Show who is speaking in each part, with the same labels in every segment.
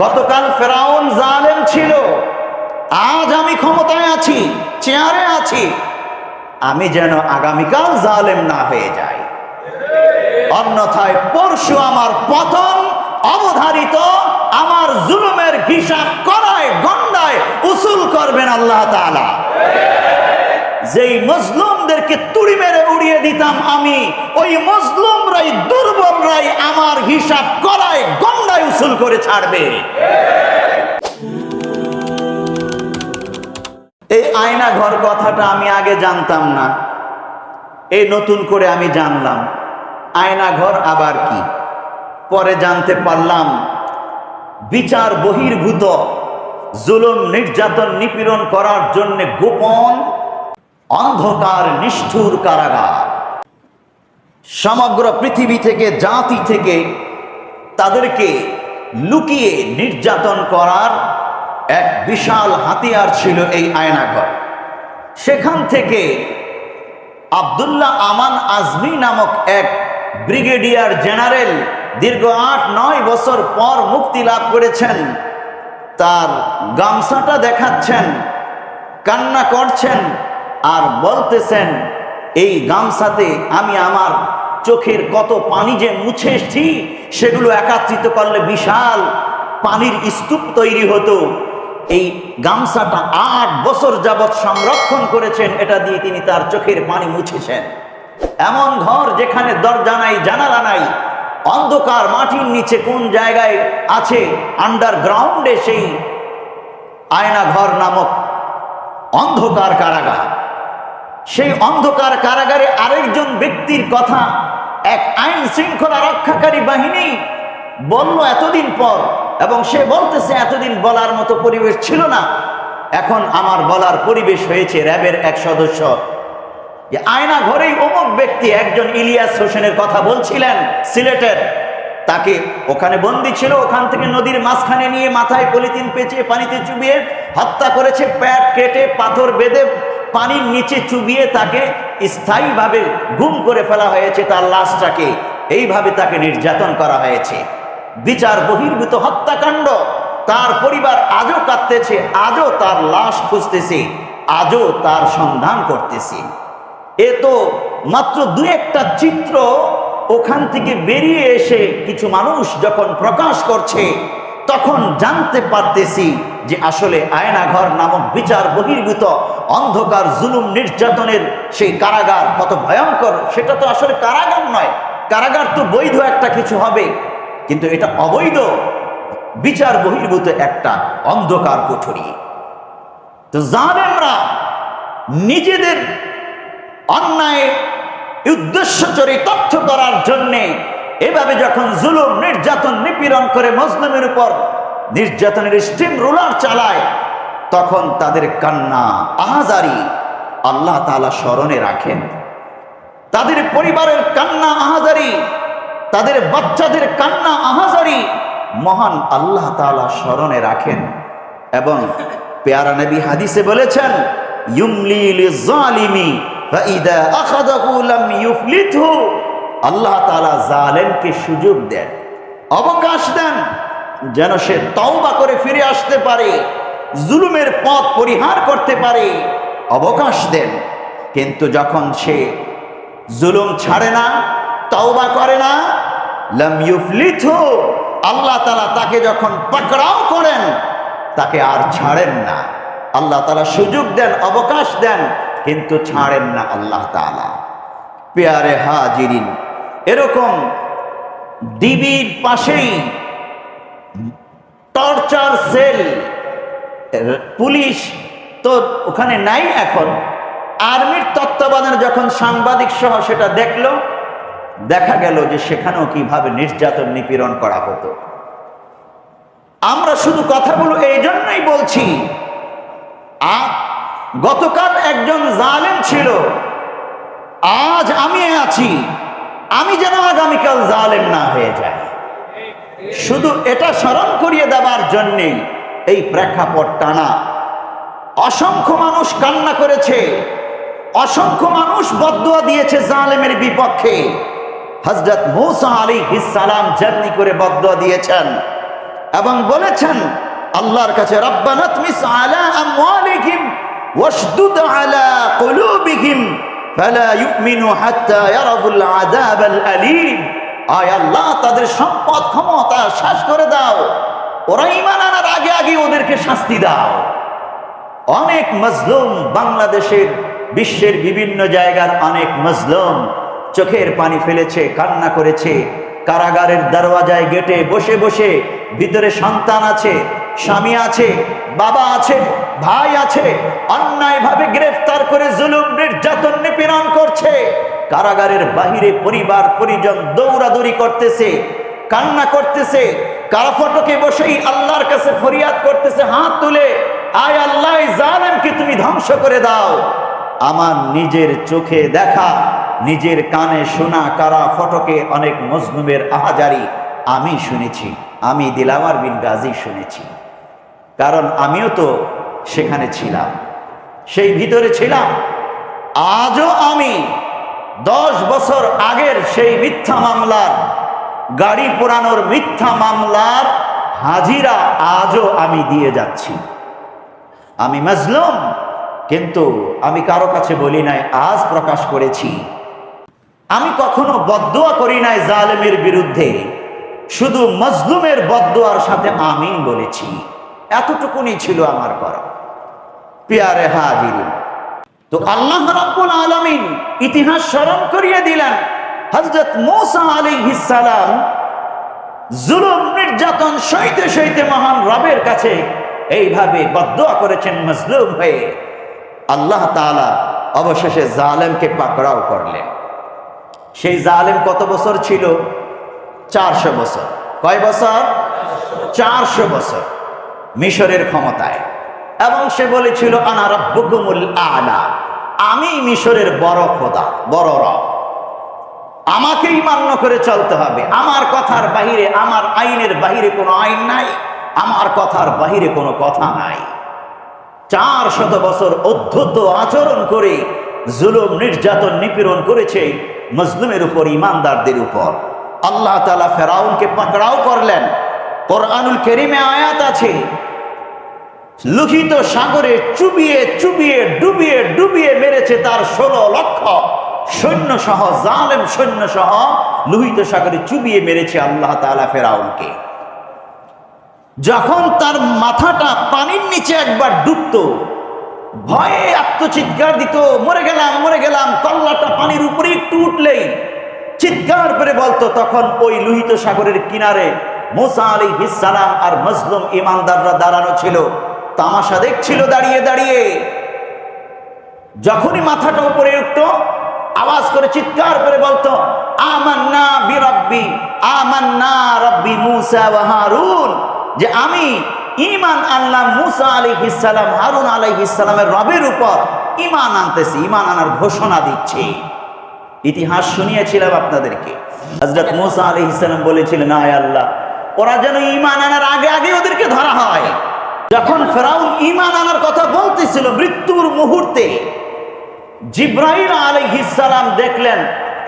Speaker 1: গতকাল ফেরাউন জালেম ছিল। আজ আমি ক্ষমতায় আছি, চেয়ারে আছি। আমি যেন আগামীকাল জালেম না হয়ে যাই। অন্যথায় পরশু আমার পতন অবধারিত, আমার জুলুমের হিসাব করায়, গন্ডায় উসুল করবেন আল্লাহ তাআলা। যেই মজলুমদেরকে তুড়ি মেরে উড়িয়ে দিতাম আমি। ওই মজলুমরাই, দুর্বলরাই আমার হিসাব করায়, গঙ্গায় উসুল করে ছাড়বে। এই আয়না ঘর কথাটা আমি আগে জানতাম না। এই নতুন করে আমি জানলাম। আয়না ঘর আবার কি? পরে জানতে পারলাম, বিচার বহির্ভূত, জুলুম, নির্যাতন, নিপীড়ন করার জন্য গোপন অন্ধকার, নিষ্ঠুর কারাগার। সমগ্র পৃথিবী থেকে, জাতি থেকে তাদেরকে লুকিয়ে নির্যাতন করার এক বিশাল হাতিয়ার ছিল এই আয়নাঘর। সেখান থেকে আবদুল্লাহ আমান আজমি নামক এক ব্রিগেডিয়ার জেনারেল দীর্ঘ আট, নয় বছর পর মুক্তি লাভ করেছেন। তার গামছাটা দেখাচ্ছেন, কান্না করছেন আর বলতেছেন, এই গামছাতে আমি আমার চোখের কত পানি যে মুছে এসছি, সেগুলো একাত্রিত করলে বিশাল পানির স্তূপ তৈরি হতো। এই গামছাটা আট বছর যাবৎ সংরক্ষণ করেছেন, এটা দিয়ে তিনি তার চোখের পানি মুছেছেন। এমন ঘর যেখানে দরজা নাই, জানালা নাই, অন্ধকার মাটির নিচে কোন জায়গায় আছে আন্ডারগ্রাউন্ডে সেই আয়না ঘর নামক অন্ধকার কারাগার। সেই অন্ধকার কারাগারে আরেকজন ব্যক্তির কথা এক আইন শৃঙ্খলা রক্ষাকারী বাহিনী বলল এতদিন পর, এবং সে বলতেছে এতদিন বলার মতো পরিবেশ ছিল না। এখন আমার বলার পরিবেশ হয়েছে র্যাবের এক সদস্য। যে আয়না ঘরেই অমুক ব্যক্তি একজন ইলিয়াস হোসেনের কথা বলছিলেন, সিলেটের। তাকে ওখানে বন্দি ছিল, ওখান থেকে নদীর মাঝখানে নিয়ে মাথায় পলিথিন পেঁচিয়ে পানিতে চুবিয়ে হত্যা করেছে, প্যাট কেটে, পাথর বেঁধে পানির নিচে চুবিয়ে তাকে স্থায়ীভাবে গুম করে ফেলা হয়েছে তার লাশটাকে। এইভাবে তাকে নির্যাতন করা হয়েছে। বিচার বহির্ভূত হত্যাকাণ্ড। তার পরিবার আজও কাঁদতেছে, আজও তার লাশ খুঁজতেছে, আজও তার সন্ধান করতেছে। এ তো মাত্র দু একটা চিত্র ওখান থেকে বেরিয়ে এসে কিছু মানুষ যখন প্রকাশ করছে তখন জানতে পারতেছি যে আসলে আয়নাঘর নামক বিচার বহির্ভূত অন্ধকার জুলুম নির্যাতনের সেই কারাগার কত ভয়ঙ্কর, সেটা তো আসলে কারাগার নয়। কারাগার তো বৈধ একটা কিছু হবে, কিন্তু এটা অবৈধ। বিচার বহির্ভূত একটা অন্ধকার কুঠুরি। তো জানেমরা নিজেদের অন্যায়, উদ্দেশ্য চরিতার্থ করার জন্যে এভাবে যখন জুলুম, নির্যাতন, নিপীড়ন করে মুসলিমের উপর নির্যাতনের স্টিম রোলার চালায়, তখন তাদের কান্না, আহাজারি আল্লাহ তালা স্মরণে রাখেন। তাদের পরিবারের কান্না, আহাজারি, তাদের বাচ্চাদের কান্না, আহাজারি মহান আল্লাহ তালা স্মরণে রাখেন এবং পেয়ারা নবী হাদিসে বলেছেন, ইউমলি লিজালিমি ফাইদা আখাযাহু লাম ইউফলিতহু। আল্লাহ তালা জালেমকে সুযোগ দেন, অবকাশ দেন, যেন সে তওবা করে ফিরে আসতে পারে, জুলুমের পথ পরিহার করতে পারে, অবকাশ দেন। কিন্তু যখন সে জুলুম ছাড়ে না, তওবা করে না, লাম আল্লাহ তালা তাকে যখন পাকড়াও করেন, তাকে আর ছাড়েন না। আল্লাহ তালা সুযোগ দেন, অবকাশ দেন, কিন্তু ছাড়েন না আল্লাহ তাআলা। পেয়ারে হাজিরিন এরকম ডিবির পাশেই টর্চার সেল পুলিশ তো ওখানে নাই এখন। আর্মির তত্ত্বাবধানে যখন সাংবাদিক সহ সেটা দেখল, দেখা গেল যে সেখানেও কীভাবে নির্যাতন নিপীড়ন করা হতো। আমরা শুধু কথাগুলো এই জন্যই বলছি গতকাল একজন জালেম ছিল, আজ আমি আছি। আমি যেন আগামীকাল জালেম না হয়ে যায় শুধু এটা স্মরণ করিয়ে দেওয়ার জন্যেই এই প্রেক্ষাপট টানা। অসংখ্য মানুষ কান্না করেছে, অসংখ্য মানুষ বদুয়া দিয়েছে জালেমের বিপক্ষে। হজরত মৌসা আলী সালাম জার্নি করে বদুয়া দিয়েছেন এবং বলেছেন, আল্লাহর কাছে রব্বানা তুমিস আলা আমওয়ালিহিম ওয়াশদুদ আলা কুলুবিহিম আয় আল্লাহ, তাদের সম্পদ, ক্ষমতা শেষ করে দাও। ওরা ঈমান আনার আগে আগে ওদেরকে শাস্তি দাও। অনেক মজলুম বাংলাদেশের বিশ্বের বিভিন্ন জায়গার অনেক মজলুম চোখের পানি ফেলেছে, কান্না করেছে, কারাগারের দরওয়াজায় গেটে বসে বসে ভিতরে সন্তান আছে। স্বামী আছে, বাবা আছে, ভাই আছে, অন্যায়ভাবে গ্রেফতার করে জুলুম, নির্যাতন, নিপীড়ন করছে। কারাগারের বাহিরে পরিবার, পরিজন দৌড়াদৌড়ি করতেছে, কান্না করতেছে কারা ফটকে বসেই আল্লাহর কাছে ফরিয়াদ করতেছে, হাত তুলে, আয় আল্লাহ জালেমকে তুমি ধ্বংস করে দাও। আমার নিজের চোখে দেখা, নিজের কানে শোনা কারা ফটকে অনেক মজলুমের আহাজারি আমি শুনেছি, আমি দিলাওয়ার বিন গাজী শুনেছি। কারণ আমিও তো সেখানে ছিলাম। সেই ভিতরে ছিলাম। আজও আমি দশ বছর আগের সেই মিথ্যা মামলার, গাড়ি পোড়ানোর মিথ্যা মামলার হাজিরা আজও আমি দিয়ে যাচ্ছি। আমি মজলুম, কিন্তু আমি কারও কাছে বলি নাই, আজ প্রকাশ করেছি। আমি কখনো বদুয়া করি নাই জালেমের বিরুদ্ধে, শুধু মজলুমের বদুয়ার সাথে আমিন বলেছি। এতটুকুনি ছিল আমার করা পিয়ারে হাজির তো আল্লাহ রাব্বুল আলামিন ইতিহাস স্মরণ করিয়ে দিলেন, হযরত মূসা আলাইহিস সালাম জুলুম, নির্যাতন সইতে সইতে মহান রবের কাছে এইভাবে বদুয়া করেছেন মজলুম হয়ে। আল্লাহ তাআলা অবশেষে জালেমকে পাকড়াও করলেন। সেই জালেম কত বছর ছিল? চারশো বছর। কয় বছর? চারশো বছর। মিশরের ক্ষমতায়। এবং সে বলেছিল, আনা রব্বুকুমুল আলা। আমি মিশরের বড় খোদা, বড় রব। আমাকেই মান্য করে চলতে হবে। আমার কথার বাহিরে, আমার আইনের বাহিরে কোনো আইন নাই। আমার কথার বাহিরে কোনো কথা নাই। চার শত বছর অধ্যুত আচরণ করে, জুলুম, নির্যাতন, নিপীড়ন করেছে মজলুমের উপর, ইমানদারদের উপর। আল্লাহ তালা ফেরাউনকে পাকড়াও করলেন। কোরআনুল কেরিমে আয়াত আছে। লুহিত সাগরে চুবিয়ে চুবিয়ে ডুবিয়ে ডুবিয়ে মেরেছে তার ষোলো লক্ষ। সৈন্য সহ জালেম সৈন্য সহ লোহিত সাগরে চুবিয়ে মেরেছে আল্লাহ তাআলা ফেরাউনকে। যখন তার মাথাটা পানির নিচে একবার ডুবতো, ভয়ে আত্মচিৎকার দিত, মরে গেলাম মরে গেলাম কল্লাটা পানির উপরে একটু উঠলেই। চিৎকার করে বলতো, তখন ওই লোহিত সাগরের কিনারে মোসা আলী হিসালাম আর মজলুম ইমানদাররা দাঁড়ানো ছিল। তামাশা দেখছিল দাঁড়িয়ে দাঁড়িয়ে। যখনই মাথাটা উপরে উঠত, আওয়াজ করে চিৎকার করে বলতো যে আমি ইমান আনলাম মুসা আলাইহিস সালাম, হারুন আলাইহিস সালামের রবের উপর। ইমান আনতেছি ইমান আনার ঘোষণা দিচ্ছি। ইতিহাস শুনিয়েছিলাম আপনাদেরকে। হযরত মুসা আলাইহিস সালাম বলেছিলেন, আয় আল্লাহ ওরা যেন ইমান আনার আগে আগে ওদেরকে ধরা হয়। যখন ফেরাউন ইমান আনার কথা বলতেছিল মৃত্যুর মুহূর্তে জিব্রাহিম আলাইহিসালাম দেখলেন,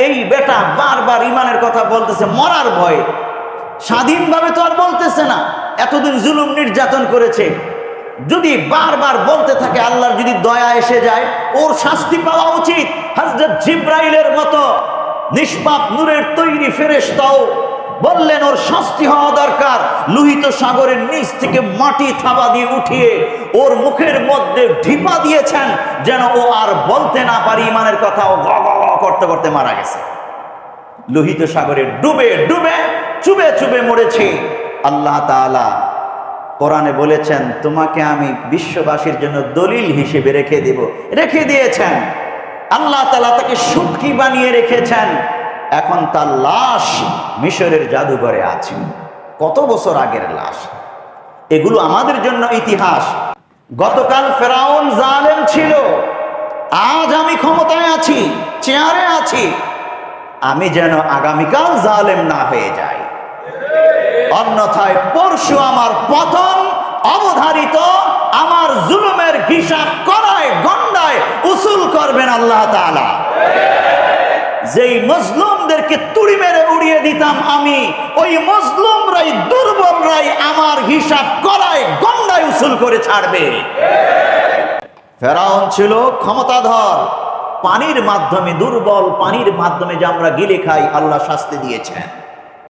Speaker 1: এই বেটা বারবার ইমানের কথা বলতেছে, মরার ভয়ে। স্বাধীনভাবে তো আর বলতেছে না, এতদিন জুলুম নির্যাতন করেছে। যদি বারবার বলতে থাকে, আল্লাহর যদি দয়া এসে যায়, ওর শাস্তি পাওয়া উচিত। হজরত জিব্রাইলের মতো নিষ্পাপ নূরের তৈরি ফেরেশতাও বললেন, ওর শাস্তি হওয়া দরকার। লোহিত সাগরের নিচ থেকে মাটি থাবা দিয়ে উঠিয়ে ওর মুখের মধ্যে ঢিপা দিয়েছেন যেন ও আর বলতে না পারি ইমানের কথা। ও গ করতে করতে মারা গেছে। লোহিত সাগরে ডুবে ডুবে, চুবে চুবে মরেছে। আল্লাহ তাআলা কোরআনে বলেছেন, তোমাকে আমি বিশ্ববাসীর জন্য দলিল হিসেবে রেখে দেব। রেখে দিয়েছেন। আল্লাহ তালা তাকে সুটকি বানিয়ে রেখেছেন। এখন তার লাশ মিশরের জাদুঘরে আছে। কত বছর আগের লাশ? এগুলো আমাদের জন্য ইতিহাস। গতকাল ফেরাউন জালেম ছিল। আজ আমি ক্ষমতায় আছি, চেয়ারে আছি। আমি যেন আগামীকাল জালেম না হয়ে যাই। অন্যথায় পরশু আমার পতন অবধারিত। আমার জুলুমের হিসাব করায়, গন্ডায় উসুল করবেন আল্লাহ তাআলা। যেই মজলুমদেরকে তুড়ি মেরে উড়িয়ে দিতাম আমি, ওই মজলুমরাই দুর্বলরাই আমার হিসাব করায় গন্ডায় উসুল করে ছাড়বে। ফেরাউন ছিল ক্ষমতাধর, পানির মাধ্যমে দুর্বল, পানির মাধ্যমে যে আমরা গিলে খাই, আল্লাহ শাস্তি দিয়েছেন।